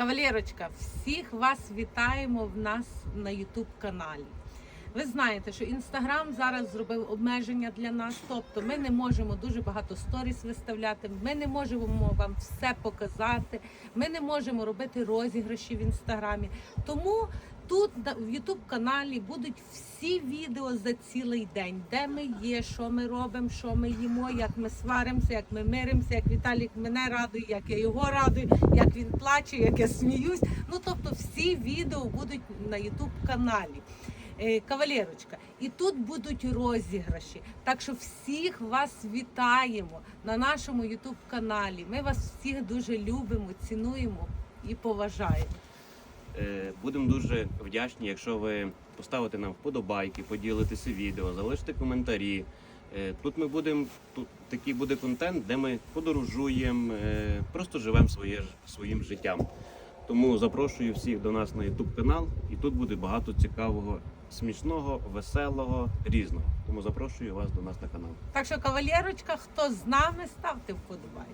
Кавалерочка, всіх вас вітаємо в нас на Ютуб каналі. Ви знаєте, що Інстаграм зараз зробив обмеження для нас, тобто ми не можемо дуже багато сторіс виставляти, ми не можемо вам все показати, ми не можемо робити розіграші в інстаграмі. Тому тут в Ютуб каналі будуть всі відео за цілий день, де ми є, що ми робимо, що ми їмо, як ми сваримося, як ми миримося, як Віталік мене радує, як я його радую, як він плаче, як я сміюсь. Ну тобто всі відео будуть на Ютуб каналі. Е, Кавалерочка, і тут будуть розіграші. Так що всіх вас вітаємо на нашому Ютуб каналі. Ми вас всіх дуже любимо, цінуємо і поважаємо. Е, Будемо дуже вдячні, якщо ви поставите нам вподобайки, поділитеся відео, залишите коментарі. Е, Тут ми будемо тут такий буде контент, де ми подорожуємо, е, просто живемо своє своїм життям. Тому запрошую всіх до нас на YouTube канал, і тут буде багато цікавого, смішного, веселого, різного. Тому запрошую вас до нас на канал. Так що, кавалерочка, хто з нами, ставте вподобайку.